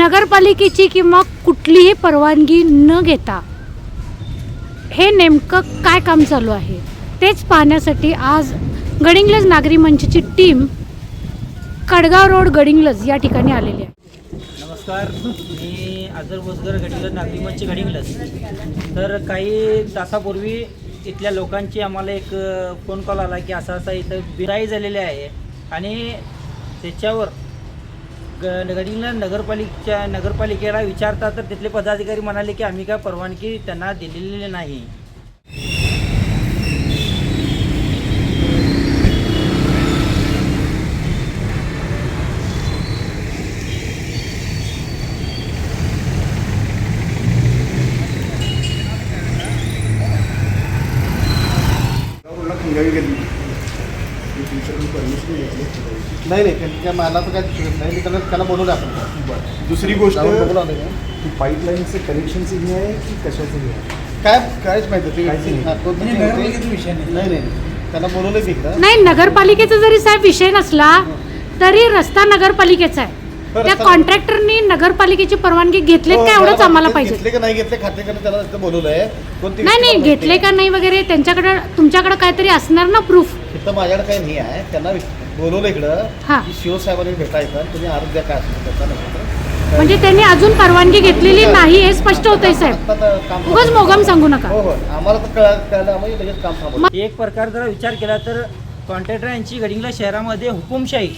नगरपालिकेची किंवा कुठलीही परवानगी न घेता हे नेमकं काय काम चालू आहे तेच पाहण्यासाठी आज गडिंग्लज नागरी मंचची टीम कडगाव रोड गडिंग्लज या ठिकाणी आलेली आहे. नमस्कार मी आजर बोसगर गडिंग्लज नागरी मंच गडिंग्लज. तर काही तासापूर्वी इथल्या लोकांची आम्हाला एक फोन कॉल आला की असा असा इथं बिराई झालेली आहे आणि त्याच्यावर ग गडिंगलज नगरपालिकेच्या नगरपालिकेला विचारता तर तिथले पदाधिकारी म्हणाले की आम्ही काय परवानगी त्यांना दिलेली नाही. कोणाला परमिशन घेतली नाही नाही त्यांच्या मला तर काय नाही. मी त्याला त्याला बोलवलं आपण. दुसरी गोष्ट का? पाईपलाईनचे कनेक्शनचे हे आहे की कशाचे हे आहे? काय कायच माहिती ते काहीच नाही. हा, तो तर नाही. नाही नाही त्याला बोलवलं मी इकडं नाही नगरपालिकेचा जरी साहेब विषय नसला तरी रस्ता नगरपालिकेचा आहे. त्या कॉन्ट्रॅक्टरनी नगरपालिकेची परवानगी घेतलीत हो, का एवढंच त्याला आम्हाला घेतले- पाहिजे? घेतले का नाही घेतले खात्याकडे त्याला बोलवलंय. कोणती नाही नाही व्यक्ती घेतले का नाही वगैरे त्यांच्याकडे तुमच्याकडे काहीतरी असणार ना प्रूफ इथं माझ्याकडे काही नाही आहे. त्यांना बोलवलं इकडं. हा. की शिवसाहेबांनी भेटायचं तुम्ही आरोग्य काय असेल त्याचा नंतर म्हणजे त्यांनी अजून परवानगी घेतलेली नाही हे स्पष्ट होतंय साहेब. तर काम उगाच मोगम सांगू नका. हो हो. आम्हाला तर कळा कळलं आम्ही लगेच काम थांबवलं एक प्रकार जरा विचार केला तर कॉन्ट्रॅक्टर यांची गडिंगला शहरामध्ये हुकुमशाही.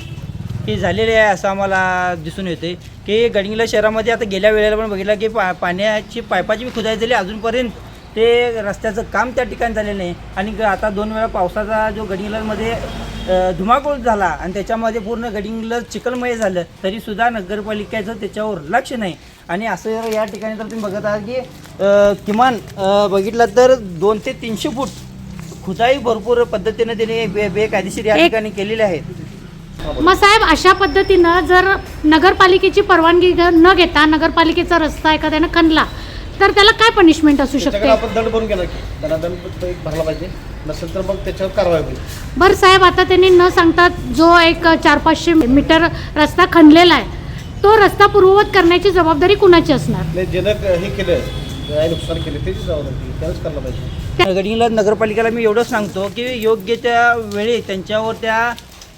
ही झालेली आहे असं आम्हाला दिसून येते. की गडिंगला शहरामध्ये आता गेल्या वेळेला पण बघितलं की पा पाण्याची पायपाची खुदाई झाली अजूनपर्यंत. ते रस्त्याचं काम त्या ठिकाणी झालेलं नाही. आणि आता दोन वेळा पावसाचा जो गडिंगलजमध्ये अ, धुमाकूळ झाला आणि त्याच्यामध्ये पूर्ण गडिंगलज चिखलमय झालं तरीसुद्धा नगरपालिकेचं त्याच्यावर लक्ष नाही. आणि असं या ठिकाणी तर तुम्ही बघत आहात की किमान बघितलं तर दोन ते तीनशे फूट खुदाई भरपूर पद्धतीने त्यांनी बे बेकायदेशीर या ठिकाणी केलेले आहेत. मग साहेब अशा पद्धतीनं जर नगरपालिकेची परवानगी न घेता नगरपालिकेचा रस्ता एखाद्यानं खणला तर त्याला काय पनिशमेंट असू त्याच्याकडे शकते आपण दंड भरून गेला की त्याला दंड एक भरला पाहिजे नसेल तर मग त्याच्यावर कारवाई होईल. बरं साहेब आता त्यांनी न सांगता जो एक चार पाचशे मीटर रस्ता खणलेला आहे तो रस्ता पूर्ववत करण्याची जबाबदारी कुणाची असणार? नाही ज्यानं हे केलं काय नुकसान केलं त्याची जबाबदारी त्यालाच करायला पाहिजे. गडिंगलज नगरपालिकेला मी एवढंच सांगतो की योग्य त्या वेळी त्यांच्यावर त्या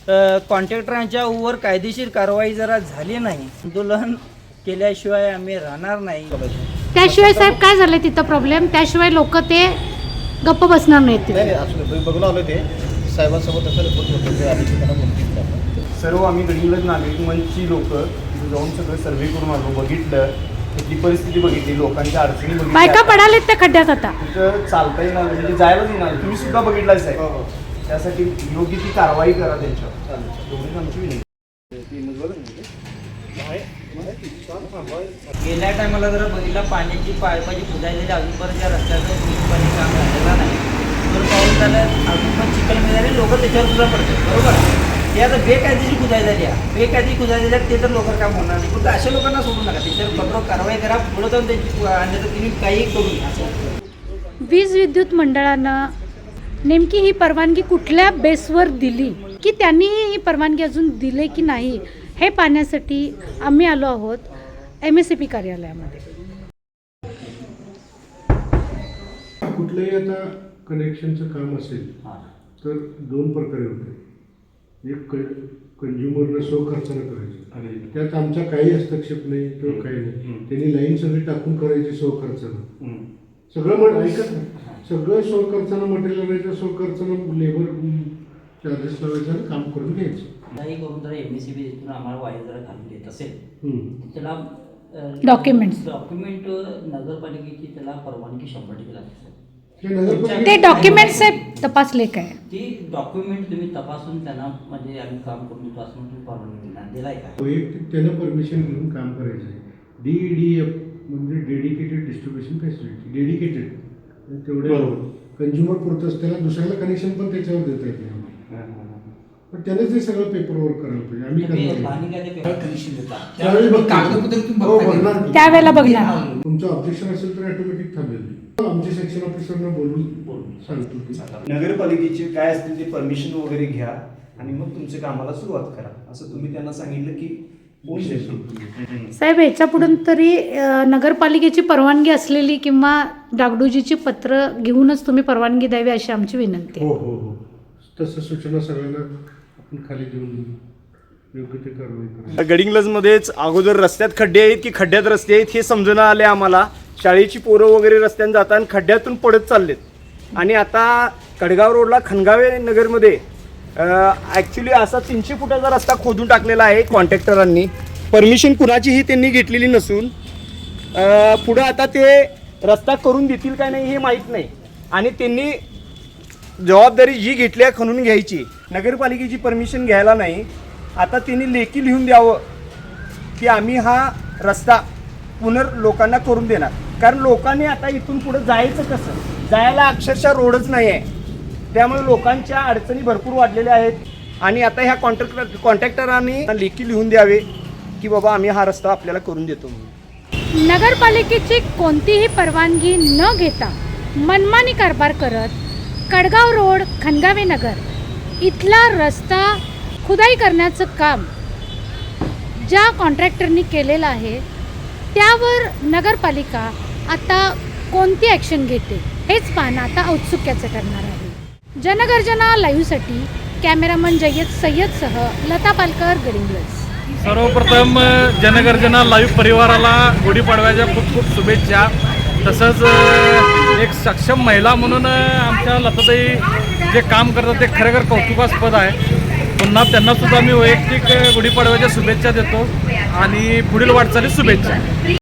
कॉन्ट्रॅक्टरांच्या वर कायदेशीर कारवाई जरा झाली नाही. आंदोलन केल्याशिवाय आम्ही राहणार नाही. त्याशिवाय साहेब काय झालंय तिथं प्रॉब्लेम त्याशिवाय लोक ते गप्प बसणार नाहीत नाही तिथे. नाही असू दे. तुम्ही बघून आलो ते. साहेबांसोबत त्याचा रिपोर्ट होतो. ते आधी त्यांना बोलतो आपण सर्व आम्ही गडिंगलज नागरिक मंचची लोक तिथे जाऊन सगळं सर्वे करून आलो. बघितलं. तिथली परिस्थिती बघितली. लोकांच्या अडचणी बायका बघितल्या पडालेत त्या खड्ड्यात आता. तिथं चालता येणार म्हणजे जायलाच येणार तुम्ही सुद्धा बघितलाच हो, आहे हो. त्यासाठी योग्य ती कारवाई करा त्यांच्यावर. चालेल एवढीच आमची विनंती गेल्या टायमाला जर बघितलं पाण्याची पायपाची खुदायलेली अजूनपर्यंत त्या रस्त्याचं पूर्णपणे काम झालेलं नाही. तर पाऊस झालं अजून पण चिखल मिळाले लोक त्याच्यावर सुद्धा पडतात बरोबर? ते आता बेकायदेशीर खुदाई झाली आहे. बेकायदेशीर खुदाई झाली आहे, ते तर लोक काम होणार नाही. फक्त अशा लोकांना सोडू नका त्याच्यावर कठोर कारवाई करा पुढे जाऊन त्यांची अन्यथा तुम्ही काही करू नका. असं वीज विद्युत मंडळानं नेमकी ही परवानगी कुठल्या बेसवर दिली? की त्यांनी ही परवानगी अजून दिले की नाही हे पाहण्यासाठी आम्ही आलो आहोत एम एस सी पी कार्यालयामध्ये. कुठलंही आता कनेक्शनचं काम असेल तर दोन प्रकारे होते. एक क कंझ्युमरनं स्वखर्चानं करायचं. त्यात आमचा काही हस्तक्षेप नाही किंवा काही नाही. त्यांनी लाईन सगळी टाकून करायची स्वखर्चानं. सगळं म्हण ऐकत नाही. सगळं स्वखर्चानं मटेरियल आणायचं स्वखर्चानं लेबर चार्जेस लावायचं काम करून घ्यायचं काही करून जर एम एस सी बी आम्हाला वायर जर घालून देत असेल हम्म. त्याला Documents. डॉक्युमेंट नगरपालिकेची त्याला परवानगी शंभर टक्के लागते. ते नगरपालिका ते डॉक्युमेंट्स तपासले काय ती डॉक्युमेंट तुम्ही तपासून त्यांना म्हणजे आम्ही काम करून देतो असं म्हणून तुम्ही परवानगी देणार दिलाय का वैयक्तिक त्यानं परमिशन घेऊन काम करायचं आहे डी डी एफ म्हणजे डेडिकेटेड डिस्ट्रीब्युशन फॅसिलिटी डेडिकेटेड तेवढ्या बरोबर. कंझ्युमर पुरतंच त्याला दुसऱ्याला कनेक्शन पण त्याच्यावर देता येते पण त्याने ते सगळं पेपर वर्क करायला पाहिजे. आम्ही हो. त्यावेळेला बघणार. तुमचं ऑब्जेक्शन असेल तर ऑटोमॅटिक थांबेल. आमचे सेक्शन ऑफिसरना बोलून सांगतो की. नगरपालिकेची काय असतील ते परमिशन वगैरे घ्या आणि मग तुमच्या कामाला सुरुवात करा. असं तुम्ही त्यांना सांगितलं की. साहेब ह्याच्या पुढून तरी नगरपालिकेची परवानगी असलेली किंवा डागडुजीची पत्र घेऊनच तुम्ही परवानगी द्यावी अशी आमची विनंती आहे. हो हो हो. तसं सूचना सगळ्यांना आपण खाली देऊन योग्य ते कारवाई करा. गडिंग्लजमध्येच अगोदर रस्त्यात खड्डे आहेत की खड्ड्यात रस्ते आहेत हे समजून आले आम्हाला. शाळेची पोरं वगैरे रस्त्याने जाताना खड्ड्यातून पडत चाललेत. आणि आता कडगाव रोडला खनगावे नगरमध्ये ॲक्च्युली असा तीनशे फुटाचा रस्ता खोदून टाकलेला आहे कॉन्ट्रॅक्टरांनी. परमिशन कुणाचीही त्यांनी घेतलेली नसून पुढं आता ते रस्ता करून देतील का नाही हे माहीत नाही. आणि त्यांनी जबाबदारी जी घेतली आहे खणून घ्यायची. नगरपालिकेची परमिशन घ्यायला नाही. आता त्यांनी लेखी लिहून द्यावं की आम्ही हा रस्ता पुनर् लोकांना करून देणार. कारण लोकांनी आता इथून पुढं जायचं कसं? जायला अक्षरशः रोडच नाही आहे त्यामुळे लोकांच्या अडचणी भरपूर वाढलेल्या आहेत. आणि आता ह्या कॉन्ट्रॅक्टर कॉन्ट्रॅक्टरांनी लेखी लिहून द्यावे की बाबा आम्ही हा रस्ता आपल्याला करून देतो म्हणून. नगरपालिकेची कोणतीही परवानगी न घेता मनमानी कारभार करत कडगाव रोड खनगावे नगर इथला रस्ता खुदाई करण्याचं काम ज्या कॉन्ट्रॅक्टरनी केलेलं आहे त्यावर नगरपालिका आता कोणती ॲक्शन घेते हेच पाहणं आता औत्सुक्याचं ठरणार आहे. जनगर्जना लाईव्हसाठी कॅमेरामन जय्यद सय्यदसह लता पालकर गडिंग्लज सर्वप्रथम जनगर्जना लाईव्ह परिवाराला गुढीपाडव्याच्या खूप खूप शुभेच्छा. तसंच एक सक्षम महिला म्हणून आमच्या लताताई जे काम करतात ते खरेखर कौतुकास्पद आहे. पुन्हा त्यांना सुद्धा मी वैयक्तिक गुढीपाडव्याच्या शुभेच्छा देतो आणि पुढील वाटचाली शुभेच्छा.